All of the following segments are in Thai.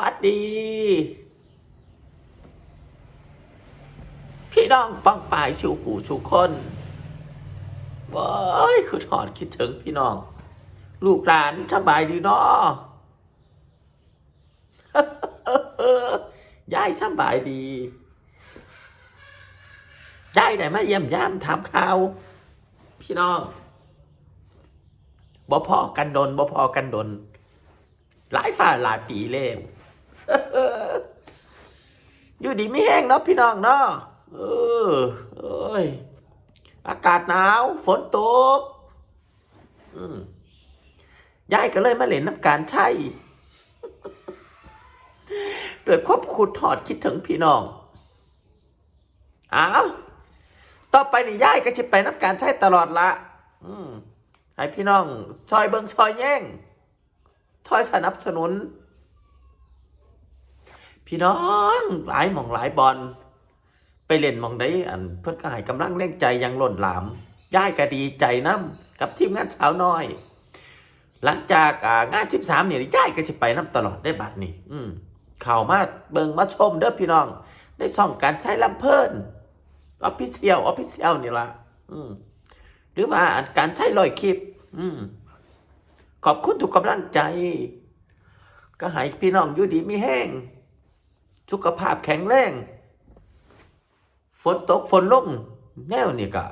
วัสดี พี่น้องป้องปายชูหูชูคนว้ายคือถอดคิดถึงพี่น้อง ลูกหลานสบายดีเนาะยายสบายดียายได้มาเยี่ยมย่ามถามข่าว พี่น้องบ่พอกันดนบ่พอกันดนหลายฝ่าหลายปีเล่ม อยู่ดีไม่แห้งเนาะพี่น้องเนาะเออเอ้ยอากาศหนาว ฝนตกยายก็เลยมาเล่นน้ำการใช่โดยควบคุดถอดคิดถึงพี่น้องอ้าวต่อไปนี่ยายก็จะไปน้ำการใช้ตลอดละให้พี่น้องซอยเบิงซอยแย่งซอยสนับสนุน พี่น้องหลายหม่องหลายบอลไปเล่นหม่องได้อันเพื่อนก็ให้กำลังเร่งใจยังหล้นหลามย่ายก็ดีใจน้ำกับทีมงานสาวน้อย หลังจากงานชิบสามเนี่ยย่ายก็จะไปน้ำตลอดได้บัดนี่อืมเข้ามาเบิงมาชมเด้อพี่น้อง ได้ส่องการใช้ลำเพิ่นออฟฟิเชียลออฟฟิเชียลนี่ละอืมหรือว่าการใช้ลอยคลิป อืมขอบคุณทุกกำลังใจ ก็ให้พี่น้องอยู่ดีไม่แห้ง สุขภาพแข็งแรง ฝนตกฝนลงแนวนี่ก็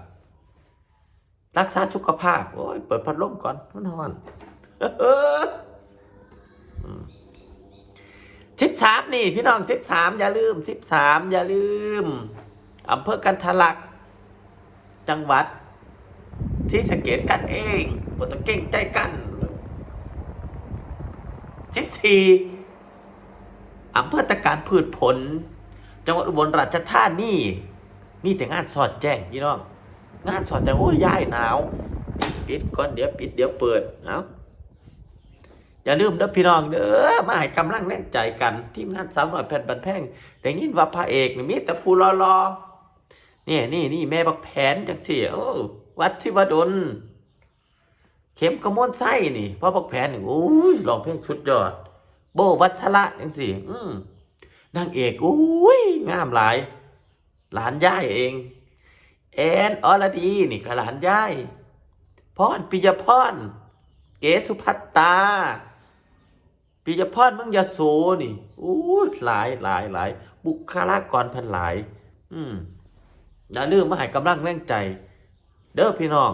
รักษาสุขภาพ โอ้ย เปิดพัดลมก่อนมันร้อนสิบสามนี่ พี่น้องสิบสามอย่าลืมสิบสามอย่าลืมอำเภอกันทะลัก จังหวัด ที่สังเกตกันเองบ่ต้องเก่งใจกันสิบสี่ อำเภอตะการพืชผล จังหวัดอุบลราชธานีมีแต่งานสอดแจ้งพี่น้องงานสอดแจ้งโอ้ยย่ายหนาว ปิดก่อนเดี๋ยวปิดเดี๋ยวเปิดเอาอย่าลืมเด้อพี่น้องเด้อมาให้กำลังแรงใจกัน ทีมงานสาวหน่อยแผ่นบันแพงได้ยินว่าพระเอกนี่มีแต่ผู้รอๆนี่นี่นี่แม่บักแผนจังสี่โอ้วัดชิวดลเข็มกระมวลไส้นี่พ่อบักแผนโอ้ยร้องเพลงสุดยอด โบวัชระจังสี่อืมนางเอกอุ้ยงามหลาย หลานย่ายเอง แอนอรดีนี่ก็หลานย่ายพรปิยพรเกสุพัตตาปิยพรเมึงยาโสนี่อู้ยหลายหลายหลายบุคลากรพันหลาย อืมอย่าลืมมาให้กำลังแรงใจ เด้อพี่น้อง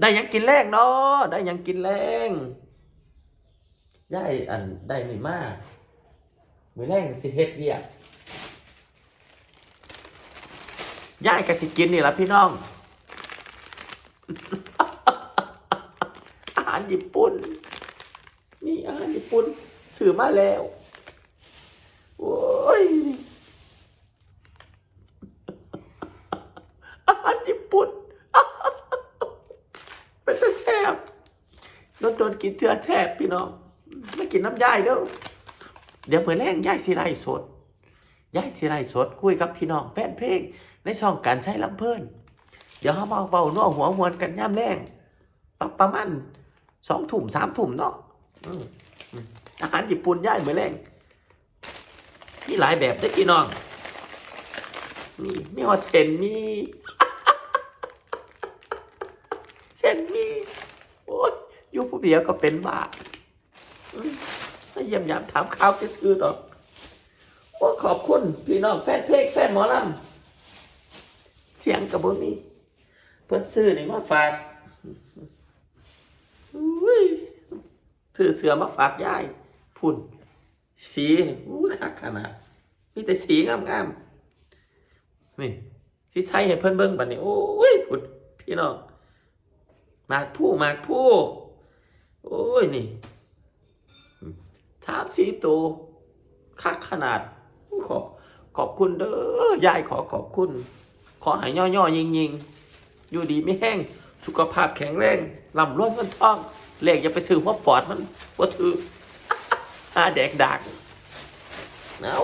ได้ยังกินแรงเนาะได้ยังกินแรง ย่ายอันได้ไม่มากมือแรงสิเฮ็ดเวียกย่ายก็สิกินนี่ละพี่น้อง อาหารญี่ปุ่น นี่อาหารญี่ปุ่นซื้อมาแล้ว โอ้ยอาหารญี่ปุ่นเป็นแต่แซ่บโดนโดนกินเถื่อแซ่บพี่น้อง กินน้ำยายเด้อเดี๋ยวเผื่อแรงย่ายสิไรสดย่ายสิไรสดคุยกับพี่น้องแฟนเพลงในช่องการใช้ลำเพลินเดี๋ยวเขามาเฝ้านัวหัวมวนกันย่ำแรงปประมาณสองถุ่มสามถุ่มเนาะอาหารญี่ปุ่นย่ายเหมือนแรงมีหลายแบบได้พี่น้องมีมีฮอตเซนมีเชนมีโอ้ยยู่ผู้เดียวก็เป็นบ้า อืมมาเยี่ยมยามถามข่าวจะซื้อหรอกโอ้ขอบคุณ พี่น้องแฟนเพลงแฟนหมอลำเสียงกับบ่มีเพิ่นซื้อนี่มาฝากอุ้ยถือเสือมาฝากยายพุ่น สีนี่อุ้ยคักขนาดมีแต่สีงามๆนี่สิใช้ให้เพิ่นเบิ่งบัดนี้โอ้ยพุ่นพี่น้องหมากผู้หมากผู้โอ้ยนี่ ทาบสีตัวคักขนาด ขอบขอบคุณเด้อยายขอขอบคุณ ขอหายย่อๆยิงยิงๆอยู่ดีไม่แห้ง สุขภาพแข็งแรงลำรวยเงินทองเลขอย่าไปซื้อหัวปอดมันว่าถือหาแดกดักเอา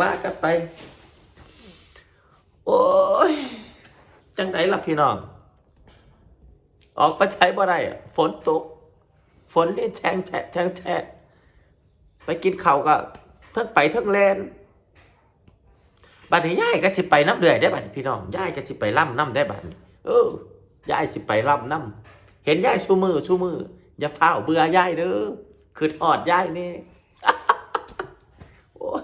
ว่ากันไป โอ้ย จังไดล่ะพี่น้อง ออกไปใช้บ่ได้ฝนตก ฝนเล่นแทงแทะแทงแทะ ไปกินข้าวก็เทั้งไปเทั้งแลนบัดนี้ยายก็สิไปน้ำเดือยได้บัดนี้พี่น้องยายก็สิไปล่ำน้ำได้บัดนี้เออยายสิไปล่ำน้ำเห็นยายชูมือชูมืออย่าเฝ้าเบื่อยายเด้อคืออดยายนี่โอ้ย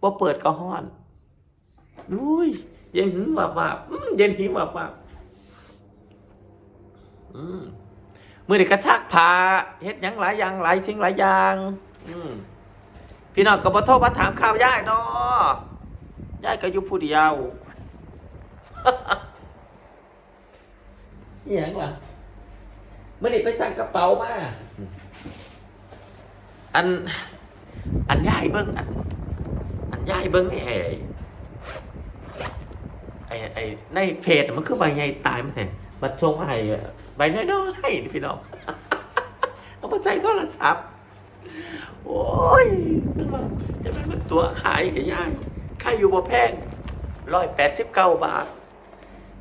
บ่เปิดก็ฮ้อนอุ้ยเย็นหิมวับวับอืมเย็นหิมวับวับอืม มือเด็กกระชากผาเฮ็ดหยังหลายอย่างหลายสิ่งหลายอย่างอืมพี่น้องก็บ่โทรมาถามข่าวยายเนาะยายก็อยู่ผู้เดียวเสียงว่ะมื่อนี้ไปสั่งกระเป๋ามา อัน อันยายเบิ้งอัน อันยายเบิ้งไอ้ไอ้ไอ้ในเฟซมันคือใบใหญ่ตายมันแท้บัดชงมาให้ ใบน้อยๆนี่พี่น้องเอามาใจโทรศัพท์โอ้ยจะเป็นมันตัวขายกับย่ายขายอยู่บ่แพงร้อยแปดสิบเก้าบาท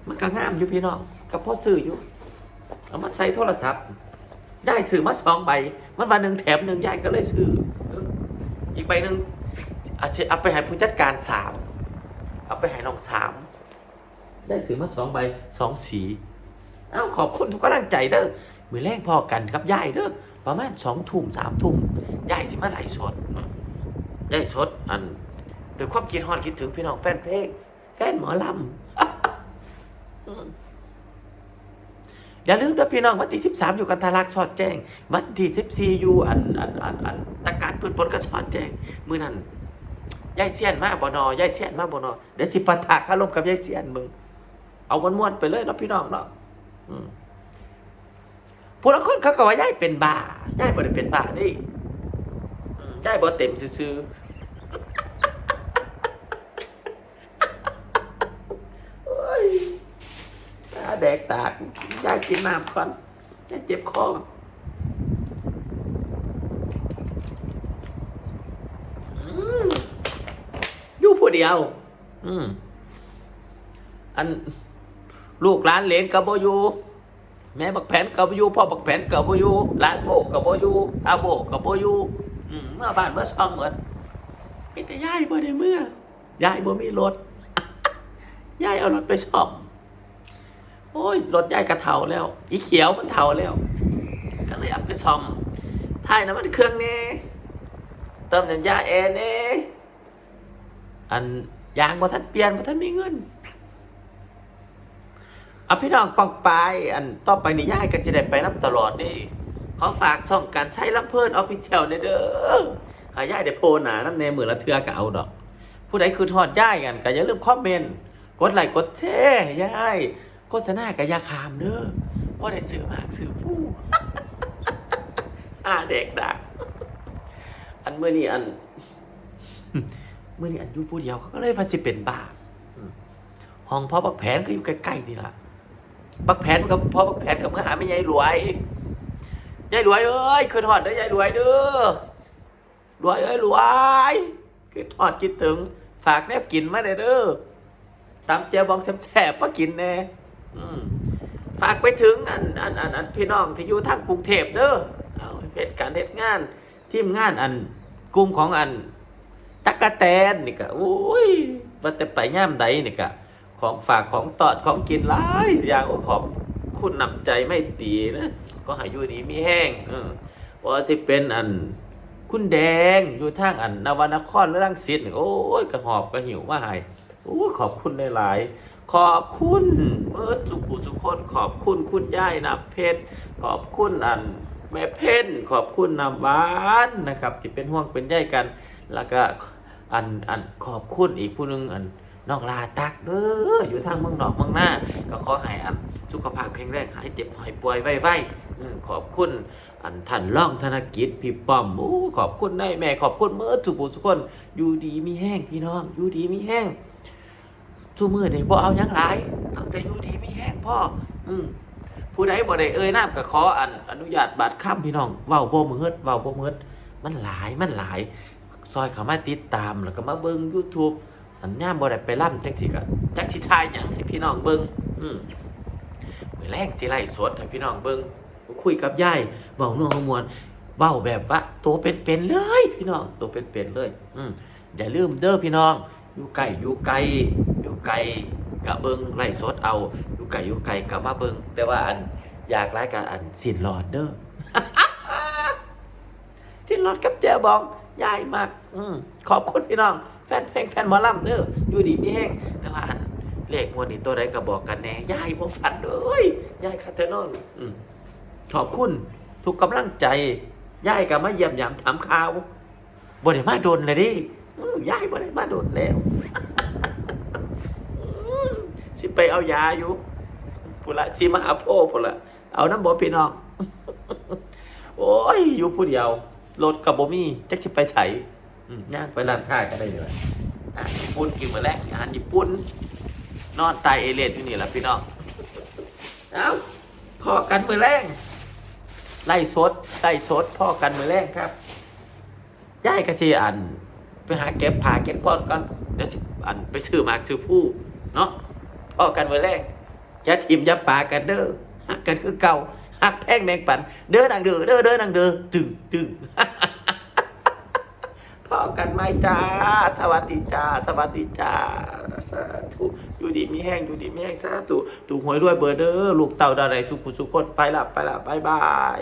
มันก็งามอยู่พี่น้องก็พอซื้ออยู่ เอามาใช้โทรศัพท์ได้ซื้อมาสองใบ มันวันหนึ่งแถมหนึ่งยายก็เลยซื้ออออีกใบหนึ่งอาจจะเอาไปให้ผู้จัดการสามเอาไปให้น้องสามได้ซื้อมาสองใบสองสี เอ้าขอบคุณทุกกำลังใจเด้อมือแรกพอกันครับยายเด้อประมาณสองทุ่มสามทุ่มยายสิมาไหลสดได้สดอันโดยความคิดฮอดคิดถึงพี่น้องแฟนเพลงแฟนหมอลำอย่าลืมนะพี่น้องวันที่ 13 อยู่กันทารักสอดแจ้ง วันที่14อยู่อันอันอันอันตะการพื้นบนก็สอดแจ้งมือนั้นยายเสียนมาบ่นอยายเสียนมาบ่นอเดี๋ยวสิปะทะคารมกับยายเสียนมึงเอามันม้วนๆไปเลยนะพี่น้องเนาะ ผู้ละคนเขาก็ว่ายายเป็นบ้ายายบ่ได้เป็นบ้าเดิอืมยายบ่เต็มซื่อโอ้ยตาแดกตากยายกินน้ำก่อนยายเจ็บคออยู่ผู้เดียว อืมอัน ลูกหลานเหลนกับโบยูแม่บักแผนกับโบยูพ่อบักแผนกับโบยูหลานโบกับโบยูอาโบกับโบยูเมื่อบ้านเมื่อซ่องเหมือนมีแต่ยายบ่ได้เมื่อยายบ่มีรถยายเอารถไปซ่อมโอ้ยรถยายกระเทาแล้ว อีเขียวมันเทาแล้ว ก็เลยเอาไปซ่อมถ่ายน้ำมันเครื่องเน่เติมน้ำยาแอร์เน่อันยางบ่ทันเปลี่ยนบ่ทันมีเงิน เอาพี่น้องปองไปอันต่อไปนี่ย่ายก็จะได้ไปนับตลอดดิขอฝากช่องการใช้ลำเพิ่นออฟฟิเชียลในเด้อหายายได้โพสต์หนาน้ำเนมือละเทือก็เอาดอก ผู้ใดคือทอดย่ายกันก็อย่าลืมคอมเมนต์กดไลค์กดแชร์ย่ายโฆษณากับยาคามเด้อว่าได้ซื้อมากซื้อผู้อาเด็กดักอันเมื่อนี้อันเมื่อนี้อันอยู่ผู้เดียวเขาก็เลยว่าจะเป็นบ้าห้องพ่อบักแผนก็อยู่ใกล้ๆนี่แหละ บักแผนกับพ่อบักแผนกับเมื่อหาไม่ยายรวยยายรวยเอ้ยคือทอดเด้ยายรวยเด้อรวยเอ้ยรวยคือทอดคิดถึง ฝากแนบกินมาเด้อเด้อตามเจียวบองแซ่บๆมากินแน่ฝากไปถึงอันอันอันอันพี่น้องที่อยู่ทางกรุงเทพเด้อเอาเหตุการณ์เหตุงาน ทีมงานอันกลุ่มของอันตักกะแตนนี่ก็โอ้ยว่าแต่ไปย่ามใดนี่ก็ ของฝากของตอดของกินหลายอย่างขอบคุณนำใจไม่ตีนะก็หาอยู่ดีมีแห้งเออว่าสิเป็นอันคุณแดงอยู่ทางอันนวนครเรื่องสิทธิ์โอ้ยกระหอบกระหิวมาให้โอ้ยขอบคุณหลายๆขอบคุณเบิร์ดสุขุสุขคนขอบคุณคุณย่ายนับเพชรขอบคุณอันแม่เพ่นขอบคุณนำหวานนะครับ ที่เป็นห่วงเป็นใยกัน แล้วก็อันอันขอบคุณอีกผู้หนึงอัน นอกลาตักเด้ออยู่ทางเมืองนอกเมืองหน้า ก็ขอให้อันสุขภาพแข็งแรงหายเจ็บหายป่วยไวๆขอบคุณอันท่านร่องธนกิจพี่ป้อมโอ้ขอบคุณนายแม่ขอบคุณเมื่อสุบุสุคนอยู่ดีมีแห้งพี่น้องอยู่ดีมีแห้งทุมือเด็กบ่เอายังหลายเอาแต่อยู่ดีมีแห้งพ่ออืมผู้ใดบ่ได้เอ่ยนามก็ขออันอนุญาตบาดค่ำพี่น้องเว้าบ่มืดเว้าบ่มืดมันหลายมันหลาย ซอยเขามาติดตามแล้วก็มาเบิ่ง YouTube อันย่ามบ่ได้ไปล่ำจักสิก็จักสิทายหยังให้พี่น้องเบิ่งอืมมื้อแรกสิไล่สดให้พี่น้องเบิ่งคุยกับยายเว้านัวมวนเว้าแบบว่าตัวเป็นๆเลย พี่น้องตัวเป็นๆเลย อืมอย่าลืมเด้อพี่น้อง อยู่ไกลอยู่ไกลอยู่ไกลกะเบิงไล่สดเอาอยู่ไกลอยู่ไกลกะมาเบิงแต่ว่าอันอยากไล่กับอันสินหลอดเด้อสินหลอดกับแจบองยายมากอืมขอบคุณพี่น้อง ฟนเพลงแฟนหมอลำเด้ออยู่ดีมีแห้งแต่ว่าเลขงวดนี้ตัวใดก็บอกกันแน่ยายบ่ฝันเลยยายคาเทนอนอืมขอบคุณทุกกำลังใจยายก็มาเยี่ยมยามถามข่าวบ่ได้มาโดนเลยดิยายบ่ได้มาโดนแล้วสิไปเอายาอยู่พุ่ละสิมาหาโพพุ่ละเอาน้ำบ่พี่น้อง โอ้ย อยู่ผู้เดียวรถกับบ่มีจักสิไปไสอืม ย่างไปร้านค้าก็ได้เลยอาหารญี่ปุ่นกินมื้อแรกอาหารญี่ปุ่น นอนตายเอเลียดอยู่นี่แหละพี่น้อง เอ้าพอกันมือแรงไล่สดไล่สดพ่อกันมือแรงครับย้ายก็สิอัน ไปหาเก็บผ่าเก็บพอก่อนเดี๋ยวอันไปซื้อมากซื้อผู้เนาะพ่อกันมือแรกอย่าทิมอย่าปากันเด้อฮักกันคือเก่าฮักแพงแมงปัน เด้อดังเด้อเด้อเด้อดังเด้อตึงตึง พอกันไหมจ้า สวัสดีจ้า สวัสดีจ้า สาธุอยู่ดีมีแห้งอยู่ดีมีแห้งสาธุถูกหวยด้วยเบอร์เดอร์ลูกเต่าดาไรสุขุสุขคนไปละไปละบายบาย